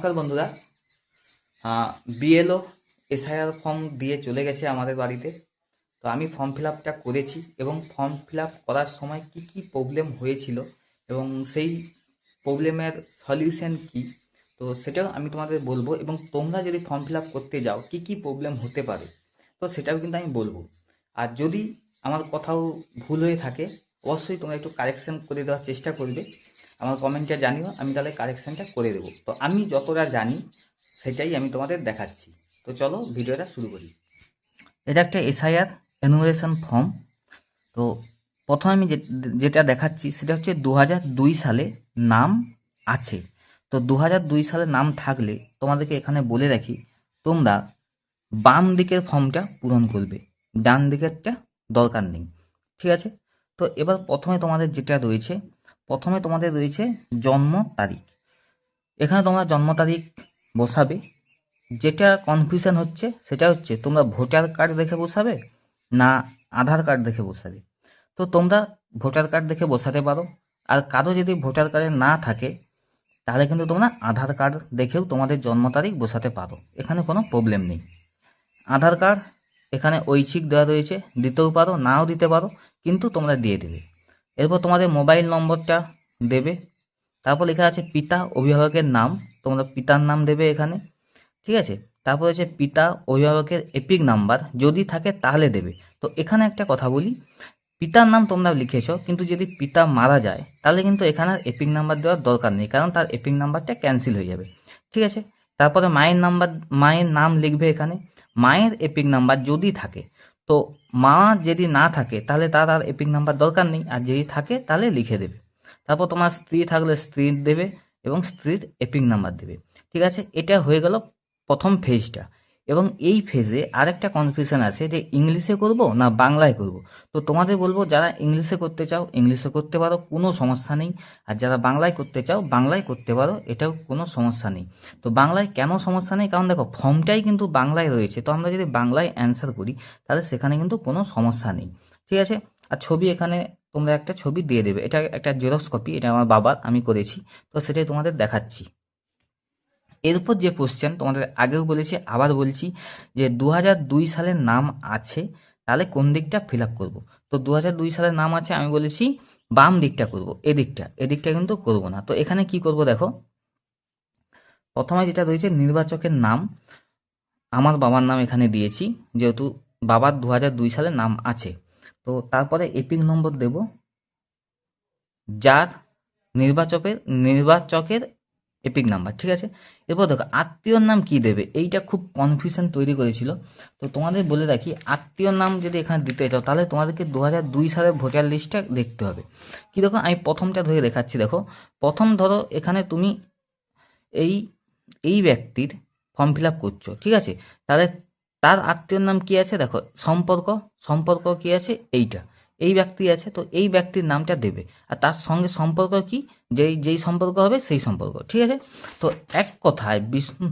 নমস্কার বন্ধুরা। BLO SIR form দিয়ে চলে গেছে আমাদের বাড়িতে। তো আমি ফর্ম ফিল আপটা করেছি এবং ফর্ম ফিল আপ করার সময় কি কি প্রবলেম হয়েছিল এবং সেই প্রবলেমের সলিউশন কি? তো সেটাও আমি তোমাদের বলব এবং তোমরা যদি ফর্ম ফিল আপ করতে যাও, কি কি প্রবলেম হতে পারে, তো সেটাও কিন্তু আমি বলব। আর যদি আমার কোথাও ভুল হয়ে থাকে, অবশ্যই তোমরা একটু কারেকশন করে দেওয়ার চেষ্টা করবে। আমার কমেন্টে জানিও, আমি তাহলে কারেকশানটা করে দেবো। তো আমি যতটা জানি, সেটাই আমি তোমাদের দেখাচ্ছি। তো চলো ভিডিওটা শুরু করি। এটা একটা এসআইআর এনুমারেশন ফর্ম তো প্রথমে আমি যেটা দেখাচ্ছি, সেটা হচ্ছে দু দুই সালে নাম আছে। তো দু দুই সালে নাম থাকলে তোমাদেরকে এখানে বলে রাখি, তোমরা বাম দিকের ফর্মটা পূরণ করবে। ডান দিকেরটা দরকার নেই। ঠিক আছে? তো এবার প্রথমে তোমাদের যেটা রয়েছে প্রথমে তোমাদের রয়েছে জন্ম তারিখ। এখানে তোমরা জন্ম তারিখ বসাবে। যেটা কনফিউশন হচ্ছে, সেটা হচ্ছে তোমরা ভোটার কার্ড দেখে বসাবে না আধার কার্ড দেখে বসাবে। তো তোমরা ভোটার কার্ড দেখে বসাতে পারো। আর কারও যদি ভোটার কার্ডে না থাকে, তাহলে কিন্তু তোমরা আধার কার্ড দেখেও তোমাদের জন্ম তারিখ বসাতে পারো। এখানে কোনো প্রবলেম নেই। আধার কার্ড এখানে ঐচ্ছিক দেওয়া রয়েছে। দিতেও পারো, নাও দিতে পারো, কিন্তু তোমরা দিয়ে দেবে। এরপর তোমাদের মোবাইল নম্বরটা দেবে। তারপর লেখা আছে পিতা অভিভাবকের নাম। তোমরা পিতার নাম দেবে এখানে। ঠিক আছে? তারপর হচ্ছে পিতা অভিভাবকের এপিক নাম্বার। যদি থাকে তাহলে দেবে। তো এখানে একটা কথা বলি। পিতার নাম তোমরা লিখেছো, কিন্তু যদি পিতা মারা যায়, তাহলে কিন্তু এখানে এপিক নাম্বার দেওয়ার দরকার নেই, কারণ তার এপিক নাম্বারটা ক্যান্সেল হয়ে যাবে। ঠিক আছে? তারপরে মায়ের নাম্বার, মায়ের নাম লিখবে এখানে। মায়ের এপিক নাম্বার যদি থাকে তো মা যদি না থাকে, তাহলে তার আর এপিক নাম্বার দরকার নেই। আর যদি থাকে, তাহলে লিখে দেবে। তারপর তোমার স্ত্রী থাকলে স্ত্রীর দেবে এবং স্ত্রীর এপিক নাম্বার দেবে। ঠিক আছে? এটা হয়ে গেল প্রথম ফেজটা এবং এই ফেজে আরেকটা কনফিউশন আছে যে ইংলিশে করব না বাংলায় করব? তো তোমাদের বলব, যারা ইংলিশে করতে চাও, ইংলিশে করতে পারো, কোনো সমস্যা নেই। আর যারা বাংলায় করতে চাও, বাংলায় করতে পারো, এটাও কোনো সমস্যা নেই। তো বাংলায় কেন সমস্যা নেই? কারণ দেখো ফর্মটাই কিন্তু বাংলায় রয়েছে। তো আমরা যদি বাংলায় অ্যান্সার করি, তাহলে সেখানে কিন্তু কোনো সমস্যা নেই। ঠিক আছে? আর ছবি এখানে তোমরা একটা ছবি দিয়ে দেবে। এটা একটা জেরক্স কপি এটা আমার বাবার, আমি করেছি। তো সেটাই তোমাদের দেখাচ্ছি। এরপর যে কোশ্চেন তোমাদের আগেও বলেছি, আবার বলছি যে দু সালের নাম আছে, তাহলে কোন দিকটা ফিল আপ করব? তো দু সালের নাম আছে, আমি বলেছি বাম দিকটা করব, এদিকটা এদিকটা কিন্তু করব না। তো এখানে কি করব দেখো? প্রথমে যেটা রয়েছে নির্বাচকের নাম, আমার বাবার নাম এখানে দিয়েছি, যেহেতু বাবার দু সালের নাম আছে। তো তারপরে এপিক নম্বর দেব, যার নির্বাচকের নির্বাচকের এপিক নাম্বার ঠিক আছে? এরপর দেখো, আত্মীয়র নাম কি দেবে? এইটা খুব কনফিউশন তৈরি করেছিল। তো তোমাদের বলে রাখি, আত্মীয়র নাম যদি এখানে দিতে চাও, তাহলে তোমাদেরকে দু হাজার দুই সালের ভোটার লিস্টটা দেখতে হবে। কী দেখো, আমি প্রথমটা ধরে দেখাচ্ছি, দেখো। প্রথম ধরো, এখানে তুমি এই এই ব্যক্তির ফর্ম ফিল আপ করছ, ঠিক আছে? তাহলে তার আত্মীয়র নাম কি আছে? দেখো, সম্পর্ক সম্পর্ক কি আছে? এইটা। এই ব্যক্তি আছে, তো এই ব্যক্তির নামটা দেবে। আর তার সঙ্গে সম্পর্ক কি? যেই যেই সম্পর্ক হবে, সেই সম্পর্ক, ঠিক আছে? তো এক কথায় বিষ্ণু,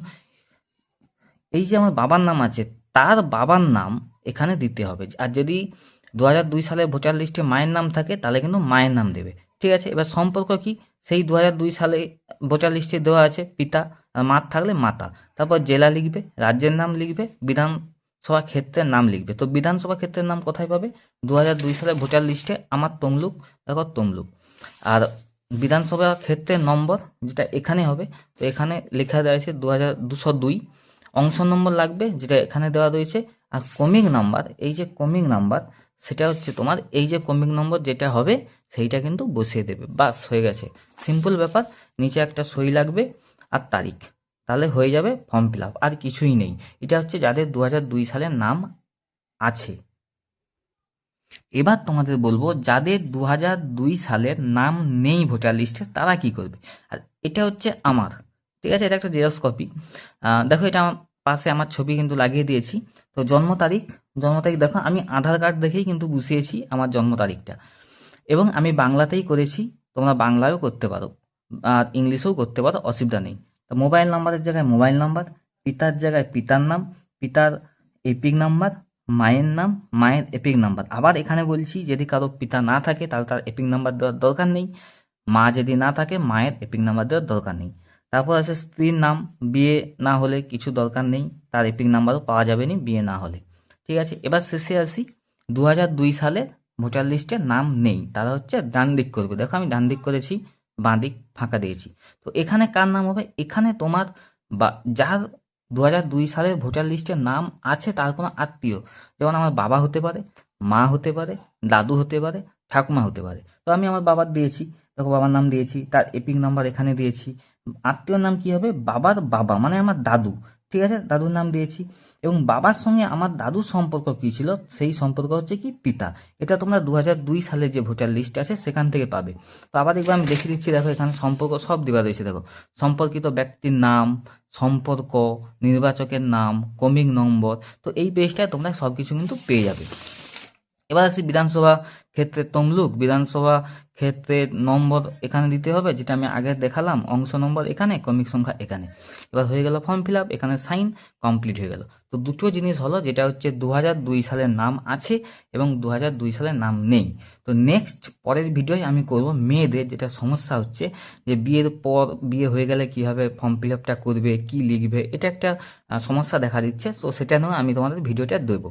এই যে আমার বাবার নাম আছে, তার বাবার নাম এখানে দিতে হবে। আর যদি দু হাজার দুই সালে ভোটার লিস্টে মায়ের নাম থাকে, তাহলে কিন্তু মায়ের নাম দেবে, ঠিক আছে? এবার সম্পর্ক কি? সেই দু হাজার দুই সালে ভোটার লিস্টে দেওয়া আছে পিতা, আর মার থাকলে মাতা। তারপর জেলা লিখবে, রাজ্যের নাম লিখবে বিধানসভা ক্ষেত্রের নাম লিখবে। তো বিধানসভা ক্ষেত্রের নাম কোথায় পাবে? দু হাজার দুই সালে ভোটার লিস্টে আমার তমলুক, দেখো তমলুক। আর বিধানসভা ক্ষেত্রের নম্বর যেটা এখানে হবে, তো এখানে লেখা রয়েছে দু হাজার দুশো দুই। অংশ নম্বর লাগবে যেটা এখানে দেওয়া রয়েছে। আর কমিং নাম্বার, এই যে কমিং নাম্বার, সেটা হচ্ছে তোমার এই যে কমিং নম্বর যেটা হবে, সেইটা কিন্তু বসিয়ে দেবে। বাস, হয়ে গেছে। সিম্পল ব্যাপার, নিচে একটা সই লাগবে। আর তারিখ। তাহলে হয়ে যাবে ফর্ম ফিল আপ আর কিছুই নেই। এটা হচ্ছে যাদের দু দুই সালের নাম আছে। এবার তোমাদের বলব, যাদের দু দুই সালের নাম নেই ভোটার লিস্টে তারা কি করবে? আর এটা হচ্ছে আমার, ঠিক আছে? এটা একটা জেরক্স কপি দেখো এটা আমার পাশে আমার ছবি কিন্তু লাগিয়ে দিয়েছি। তো জন্ম তারিখ জন্ম তারিখ দেখো, আমি আধার কার্ড দেখেই কিন্তু বসিয়েছি আমার জন্ম তারিখটা। এবং আমি বাংলাতেই করেছি, তোমরা বাংলায়ও করতে পারো, আর ইংলিশেও করতে পারো, অসুবিধা নেই। তো মোবাইল নাম্বারের জায়গায় মোবাইল নাম্বার পিতার জায়গায় পিতার নাম, পিতার এপিক নাম্বার মায়ের নাম, মায়ের এপিক নাম্বার আবার এখানে বলছি, যদি কারও পিতা না থাকে, তাহলে তার এপিক নাম্বার দেওয়ার দরকার নেই। মা যদি না থাকে, মায়ের এপিক নাম্বার দেওয়ার দরকার নেই। তারপর আছে স্ত্রীর নাম, বিয়ে না হলে কিছু দরকার নেই, তার এপিক নাম্বারও পাওয়া যাবে না বিয়ে না হলে। ঠিক আছে, এবার শেষে আসি। দু সালে ভোটার লিস্টে নাম নেই, তারা হচ্ছে ডান দিক করবে। দেখো আমি ডান দিক করেছি। বাঁ দিক ফাঁকা দিয়েছি। তো এখানে কার নাম হবে? এখানে তোমার বা, যার দু দুই সালের ভোটার লিস্টে নাম আছে, তার কোনো আত্মীয়। যেমন আমার বাবা হতে পারে, মা হতে পারে, দাদু হতে পারে, ঠাকুমা হতে পারে। তো আমি আমার বাবার দিয়েছি, দেখো বাবার নাম দিয়েছি, তার এপিক নাম্বার এখানে দিয়েছি। আত্মীয়র নাম কি হবে? বাবার বাবা মানে আমার দাদু। ঠিক আছে? দাদুর নাম দিয়েছি। এবং বাবার সঙ্গে আমার দাদুর সম্পর্ক কী ছিল? সেই সম্পর্ক হচ্ছে কি? পিতা। এটা তোমরা দু দুই সালের যে ভোটার লিস্ট আছে, সেখান থেকে পাবে। তো আবার দেখবে আমি দেখে দিচ্ছি, দেখো এখানে সম্পর্ক সব দেওয়া রয়েছে, দেখো। সম্পর্কিত ব্যক্তির নাম, সম্পর্ক, নির্বাচকের নাম কমিং নম্বর, তো এই পেজটায় তোমরা সব কিছু কিন্তু পেয়ে যাবে। এবার আসি বিধানসভা ক্ষেত্রে তমলুক। বিধানসভা ক্ষেত্রে নম্বর এখানে দিতে হবে, যেটা আমি আগে দেখালাম, অংশ নম্বর এখানে, ক্রমিক সংখ্যা এখানে। এবার হয়ে গেল ফর্ম ফিল আপ, এখানে সাইন কমপ্লিট হয়ে গেল। তো দুটো জিনিস হলো, যেটা হচ্ছে দু সালের নাম আছে এবং দু সালের নাম নেই। তো নেক্সট পরের ভিডিওয় আমি করব মেয়েদের যেটা সমস্যা হচ্ছে, যে বিয়ের পর বিয়ে হয়ে গেলে কীভাবে ফর্ম ফিল আপটা করবে, কী লিখবে, এটা একটা সমস্যা দেখা দিচ্ছে। তো সেটা নিয়েও আমি তোমাদের ভিডিওটা দেবো।